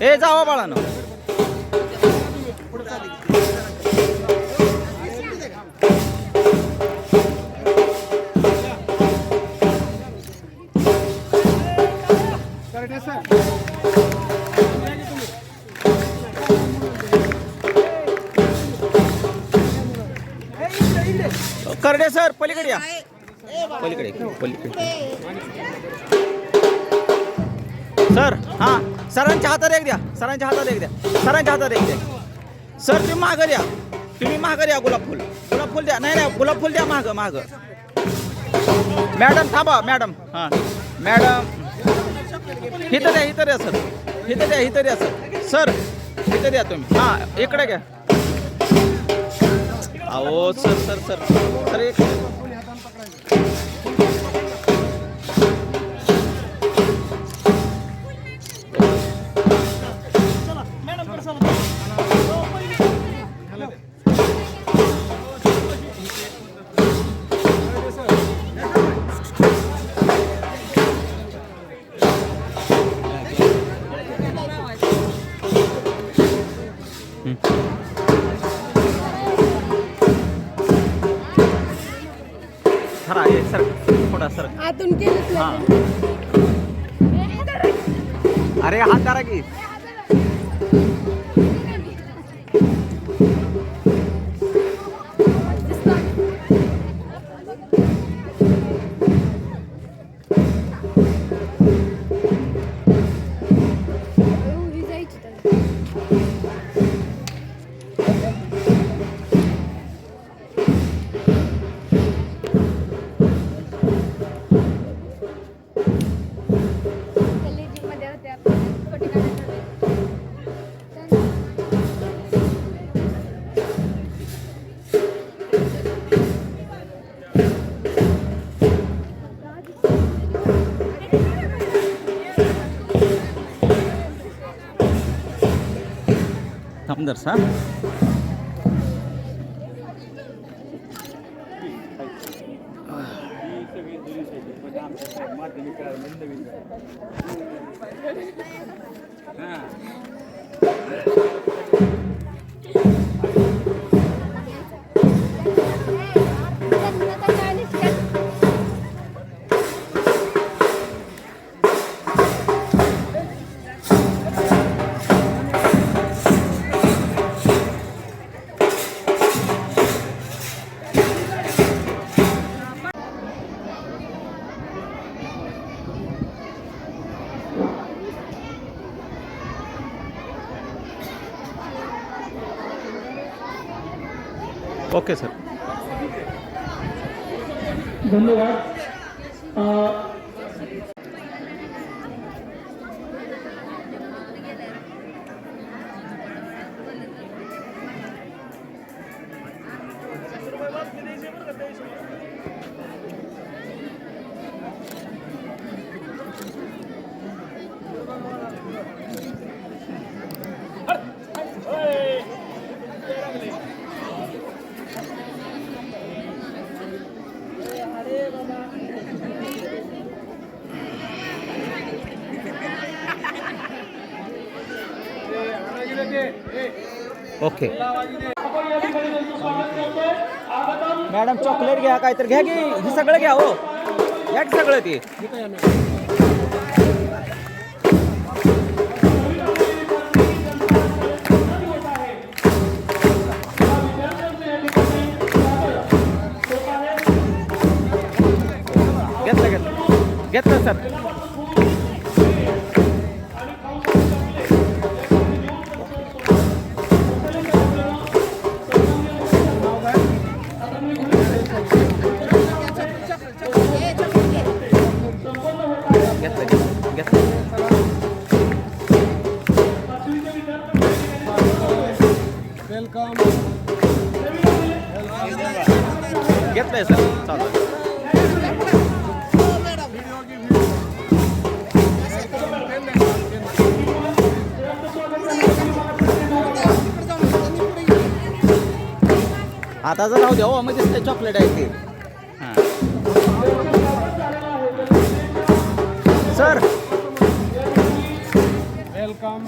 ए जावा बाळानं. पलीकडे या. पलीकडे पलीकडे. सर हां सरांच्या हातात एक द्या सरांच्या हातात एक द्या सरांच्या हातात एक द्या. सर तुम्ही मागं द्या. तुम्ही मागं द्या गुलाब फुल. गुलाब फुल द्या. नाही नाही गुलाब फुल द्या मागं मागं. मॅडम थांबा मॅडम. हां. मॅडम. इथं द्या इथं द्या सर. इथं द्या इथं द्या सर. सर इथं द्या तुम्ही. हां इकडे घ्या. अहो सर सर सर. सर एक खरा हे सर थोडा सर आतून केलंच हां. नाही अरे हात धरा की. थांब दर ओके सर धन्यवाद ओके. मॅडम चॉकलेट घ्या काहीतरी. घ्या की हे सगळं घ्या हो. घ्या की सगळं ते. घेतलं घेतलं. घेतलं सर. भाताचं नाव द्यावं मग तिथे चॉकलेट आहे ते. सर वेलकम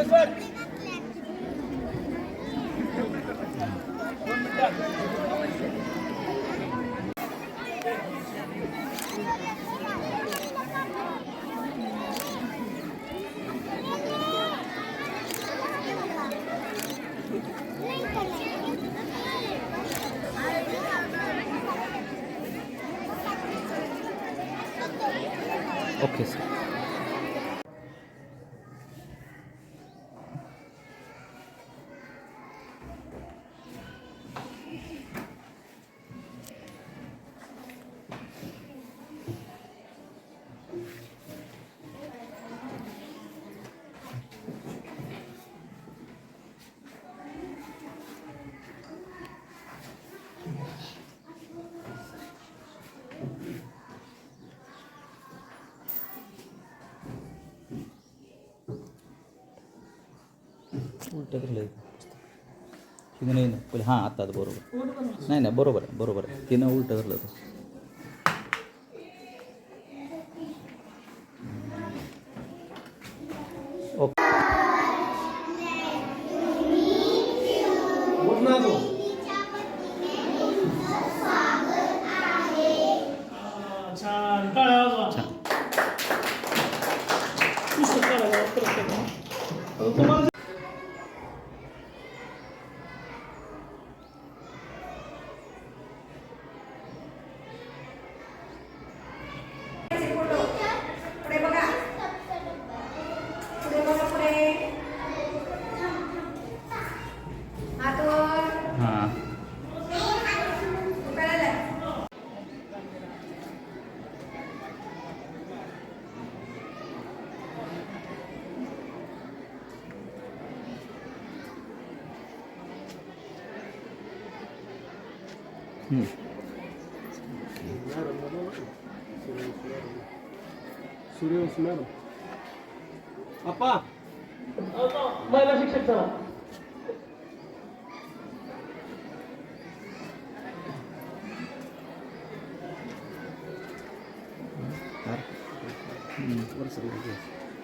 ओके उलटं धरलं तिनं नाही ना पहिले हां आता बरोबर. नाही नाही बरोबर आहे बरोबर आहे. तिनं उलटं धरलं होतं. ओके. छान टाळ्या वाजवा. छान पुस्तक काढा, परत करा. तुम्हाला पुढे बघा पुढे बघा पुढे हात वर हां करायला हम्म. सूर्यवंशी मॅडम. अप्पा. आता महिला शिक्षक चला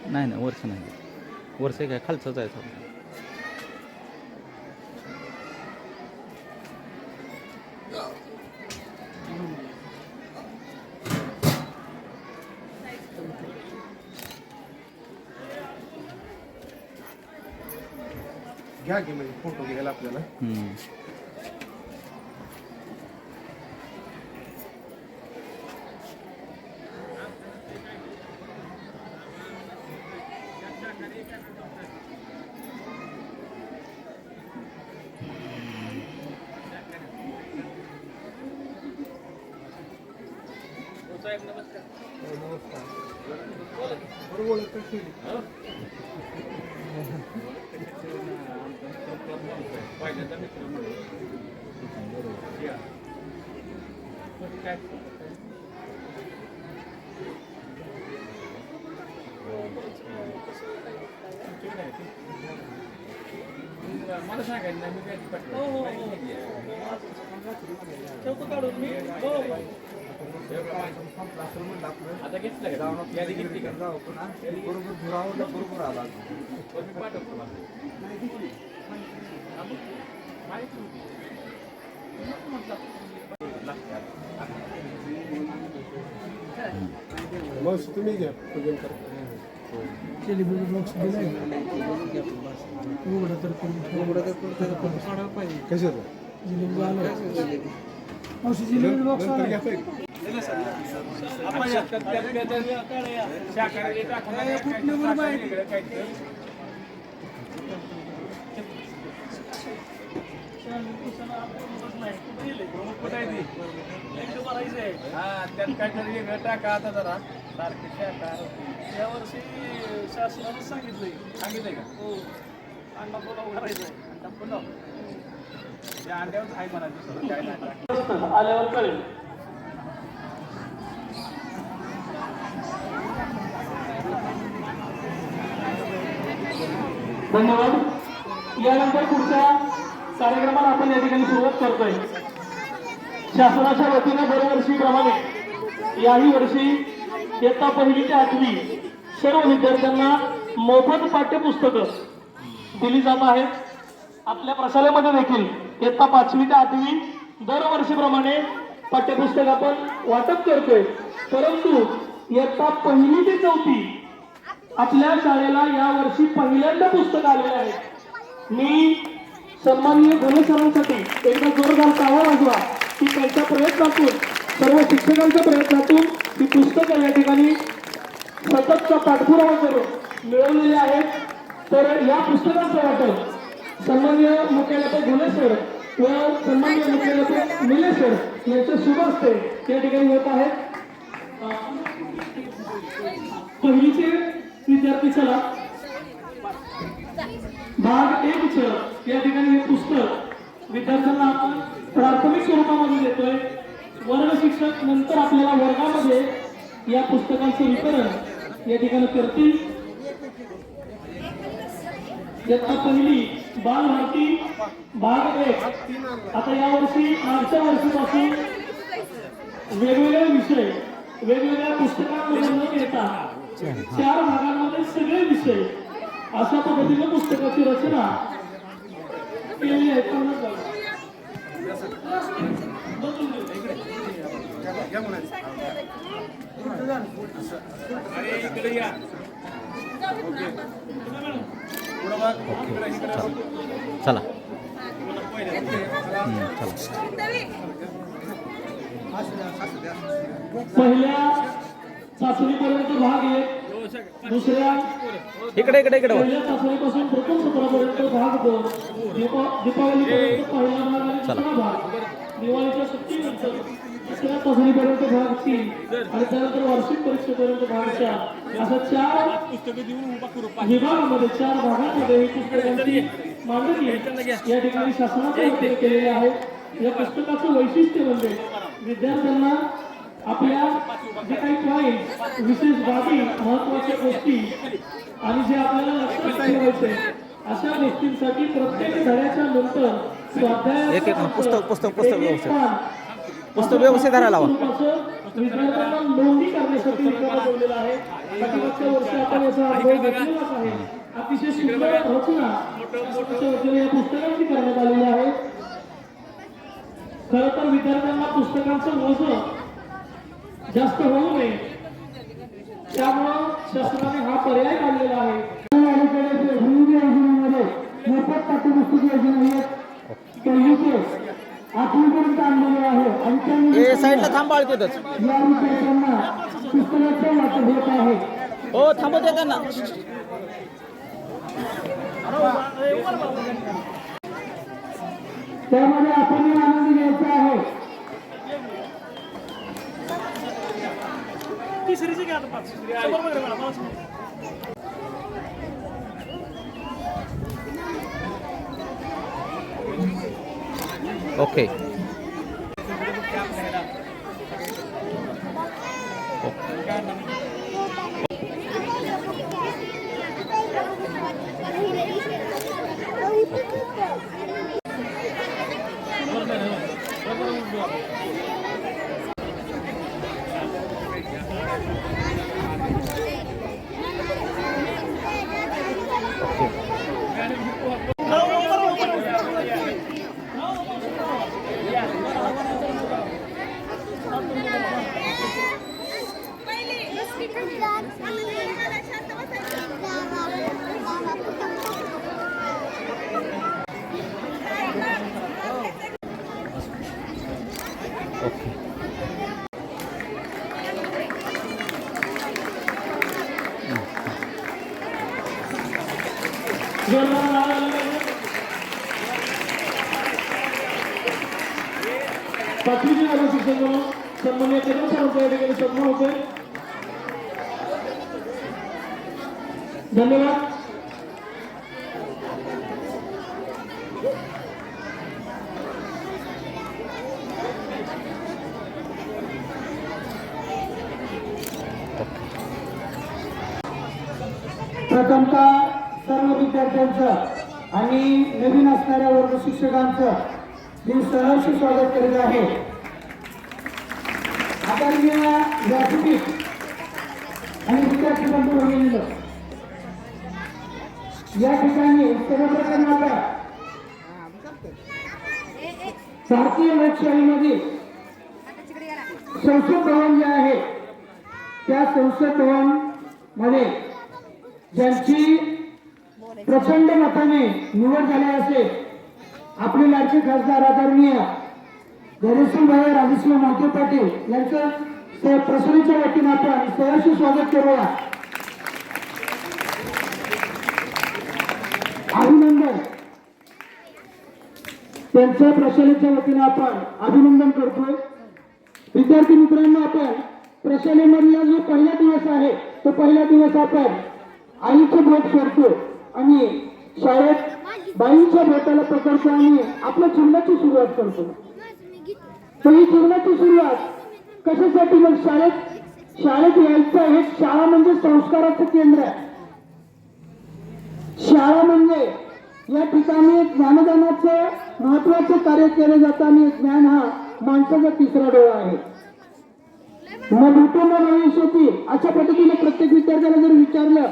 नाही. नाही वर्ष नाही. वर्ष काय खालचंच आहे घ्या की म्हणजे फोटो घ्यायला आपल्याला. हम्म. बरोबर ओळख कशी हो हो हो ठेवतो काढून मी हो हो बरोबर धुरावला बरोबर आला मग तुम्ही घ्या. पूजन करा. सेलिब्रिटी बॉक्स दिलाय. उघडं तर काढा पाहिजे. कशाचं? जिलेबी आलं. मावशी जिलेबी बॉक्स नंतर आला घ्या पाहिजे कुठली मुलं यावर्षी शासनानं सांगितलंय सांगितलंय का हो अण्णा पुलाव करायचा आहे अण्णा पुलाव आल्यावर कळेल. धन्यवाद. यानंतर पुढच्या कार्यक्रमाला आपण या ठिकाणी सुरुवात करतोय. शासनाच्या वतीने दरवर्षीप्रमाणे याही वर्षी इयत्ता पहिली ते आठवी सर्व विद्यार्थ्यांना मोफत पाठ्यपुस्तकं दिली जात आहेत. आपल्या प्रशालेमध्ये देखील इयत्ता पाचवी ते आठवी दरवर्षीप्रमाणे पाठ्यपुस्तक आपण वाटप करतोय. परंतु इयत्ता पहिली ते चौथी आपल्या शाळेला यावर्षी पहिल्यांदा पुस्तक आलेलं आहे. मी सन्माननीय घोले सरांसाठी एकदा जोरदार कावा वाजवा. की त्यांच्या प्रयत्नातून सर्व शिक्षकांच्या प्रयत्नातून ही पुस्तकं या ठिकाणी सततचा पाठपुरावा करून मिळवलेले आहेत. तर या पुस्तकाचं वाटप सन्मान्य मुख्याध्यापक घोले सर व सन्मान्य मुख्याध्यापक निले सर यांच्या शुभ हस्ते या ठिकाणी होत आहेत. पहिलीचे विद्यार्थी चला. भाग एक च या ठिकाणी हे पुस्तक विद्यार्थ्यांना आपण प्राथमिक स्वरूपामध्ये देतोय. वर्ग शिक्षक नंतर आपल्याला वर्गामध्ये या पुस्तकांचं वितरण या ठिकाणी करतील. इयत्ता पहिली बालभारती भाग एक. आता यावर्षी मागच्या वर्षीपासून वेगवेगळे विषय वेगवेगळ्या पुस्तकांमध्ये न येतात चार भागांमध्ये सगळे विषय. अशा पद्धतीने पुस्तकाची रचना केली आहे. चला. पहिल्या चाचणीपर्यंत भाग एक दुसऱ्या इकडे इकडे इकडे. पहिल्या चाचणीपासून प्रथम सत्रापर्यंत भाग दोन दीपा दीपावलीपर्यंत पहिला भाग आणि दुसरा भाग. दिवाळीच्या सुट्टीनंतर तिसऱ्या चाचणीपर्यंत भाग तीन. आणि त्यानंतर वार्षिक परीक्षेपर्यंत भाग चार. अशा चार विभागामध्ये चार भागांमध्ये ही पुस्तकांची मांडणी या ठिकाणी शासनाच्या केलेली आहे. या पुस्तकाचं वैशिष्ट्य म्हणजे विद्यार्थ्यांना आपल्या जे काही पॉईंट विशेष बाबी महत्त्वाच्या गोष्टी आणि जे आपल्याला लक्षात ठेवायचे अशा गोष्टींसाठी प्रत्येक धड्याच्या नंतर स्वाध्याय पुस्तक- पुस्तक- पुस्तक व्यवस्थित. पुस्तक व्यवस्थित धरायला लावा. विद्यार्थ्यांना नोंदणी करण्यासाठी रिकामा ठेवलेला आहे. पाठीमागच्या वर्षी आपण याचा अनुभव घेतलेलाच आहे. अतिशय सुंदर रचना शासनाच्या वतीने या पुस्तकांची करण्यात आलेली आहे. खर तर विद्यार्थ्यांना पुस्तकांचं ओझं जास्त होऊ नये. त्यामुळं शासनाने हा पर्याय काढलेला आहे. मोफत पाठ्यपुस्तक योजना ही आठवीपर्यंत आणलेली आहे. आणि साईडला थांबाळ तिथंच या विद्यार्थ्यांना पुस्तकाचं वाटप होत आहे. हो त्यांना. त्यामध्ये आपण आनंद घ्यायचा आहे. ഓക്കേ सन्मान्य कदम सरांचा या ठिकाणी सन्मान होतोय धन्यवाद प्रथमतः सर्व विद्यार्थ्यांचं आणि नवीन असणाऱ्या वर्ग शिक्षकांचं मी सहर्ष स्वागत करीत आहे. आचार्य व्यासपीठ आणि विद्यार्थी बंधू भगिनीलो या ठिकाणी सर्वप्रथम आता भारतीय लोकशाहीमध्ये संसद भवन जे आहे त्या संसद भवनमध्ये ज्यांची प्रचंड मताने निवड झाली असेल आपले लाडके खासदार आदरणीय धैर्यसिंह भाई राजसिंह मोहिते पाटील यांचं स- प्रसन्नीच्या वतीनं आपण सहर्ष स्वागत करूया. अभिनंदन. त्यांच्या प्रशालेच्या वतीनं आपण अभिनंदन करतोय. विद्यार्थी मित्रांनो आपण प्रशालेमधला जो पहिला दिवस आहे तो पहिला दिवस आपण आईचं बोट सोडतो आणि शाळेत बाईंच्या बोटाला पकडतो आणि आपल्या छंदाची सुरुवात करतो तर ही जीवनाची सुरुवात. कशासाठी मग शाळेत? शाळेत यायचं हे शाळा म्हणजे संस्काराचं केंद्र आहे. शाळा म्हणजे या ठिकाणी ज्ञानदानाचं महत्वाचं कार्य केलं जातं आणि ज्ञान हा माणसाचा तिसरा डोळा आहे. मग भूतो न भविष्यती अशा पद्धतीने प्रत्येक विद्यार्थ्याला जर विचारलं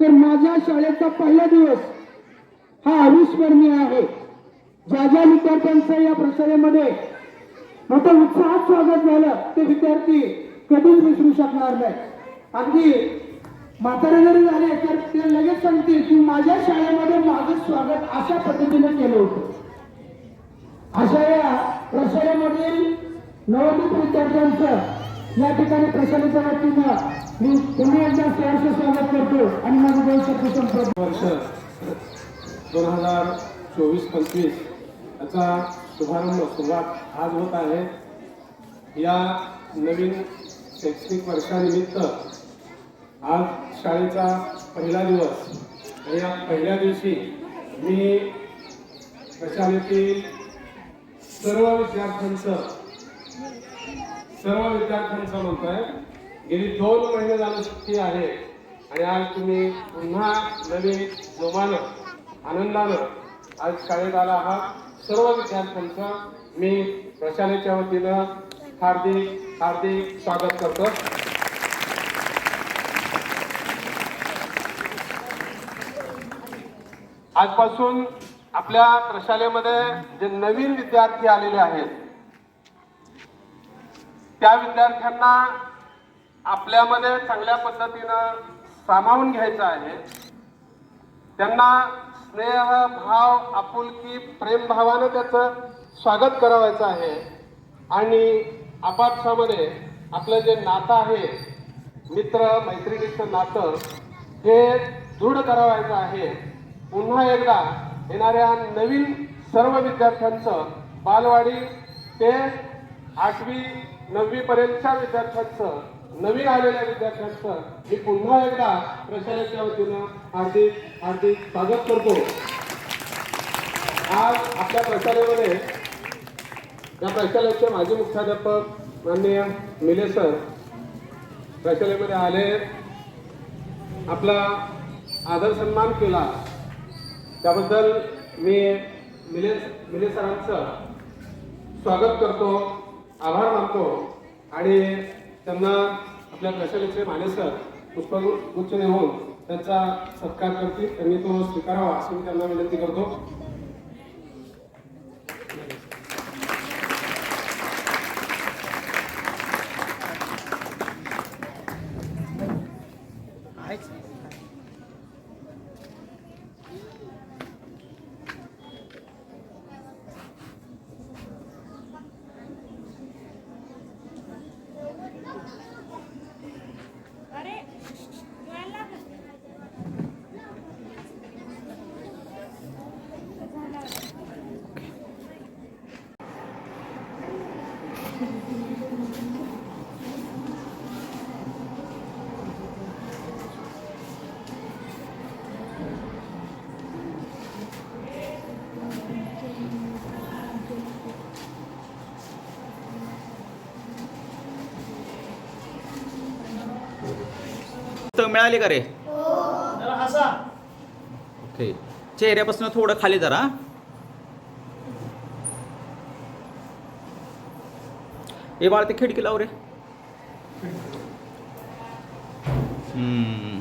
तर माझ्या शाळेचा पहिला दिवस हा अविस्मरणीय आहे. ज्या ज्या विद्यार्थ्यांचा या प्रशालेमध्ये मोठ्या उत्साहात स्वागत झालं. ते विद्यार्थी कधीच विसरू शकणार नाही. अगदी म्हातारे जरी झाले तर ते लगेच सांगतील की माझ्या शाळेमध्ये माझं स्वागत अशा पद्धतीने केलं होतं. अशा या प्रशालेमधील नवोदित विद्यार्थ्यांचं या ठिकाणी प्रशालेच्या वतीनं मी पुन्हा एकदा सहर्ष स्वागत करतो आणि माझं दोन संपर्क वर्ष दोन हजार चोवीस पंचवीस याचा शुभारंभ सुरुवात आज होत आहे या नवीन शैक्षणिक वर्षानिमित्त आज शाळेचा पहिला दिवस. आणि या पहिल्या दिवशी मी प्रशालेतील सर्व विद्यार्थ्यांचं सर्व विद्यार्थ्यांचं म्हणतोय गेली दोन महिने झालं सुट्टी आहे. आणि आज तुम्ही पुन्हा नवीन जोमानं आनंदानं आज शाळेत आला आहात. सर्व विद्यार्थ्यांचं मी प्रशालेच्या वतीनं हार्दिक हार्दिक स्वागत करतो. आजपासून आपल्या प्रशालेमध्ये जे नवीन विद्यार्थी आलेले आहेत त्या विद्यार्थ्यांना आपल्यामध्ये चांगल्या पद्धतीनं सामावून घ्यायचं आहे. त्यांना स्नेह भाव आपुलकी प्रेमभावानं त्याचं स्वागत करावायचं आहे. आणि आपापसामध्ये आपलं जे नातं आहे मित्र मैत्रिणीचं नातं हे दृढ करावायचं आहे. पुन्हा एकदा येणाऱ्या नवीन सर्व विद्यार्थ्यांचं बालवाडी ते आठवी नववीपर्यंतच्या विद्यार्थ्यांचं नवीन आलेल्या विद्यार्थ्यांचं मी पुन्हा एकदा प्रशालेच्या वतीनं हार्दिक हार्दिक स्वागत करतो. आज आपल्या प्रशालेमध्ये या प्रशालेचे माजी मुख्याध्यापक माननीय मिले सर प्रशालेमध्ये आले. आपला आदर सन्मान केला. त्याबद्दल मी मिले मिले सरांचं स्वागत करतो आभार मानतो आणि त्यांना आपल्या प्रशालेचे माने सर पुष्पगुच्छ देऊन त्यांचा सत्कार करतील त्यांनी तो स्वीकारावा अशी मी त्यांना विनंती करतो. मिळाली का रे? ओके. चेहऱ्यापासून थोडं खाली जरा. ए बाळ ते खिडकी लाव रे. हम्म.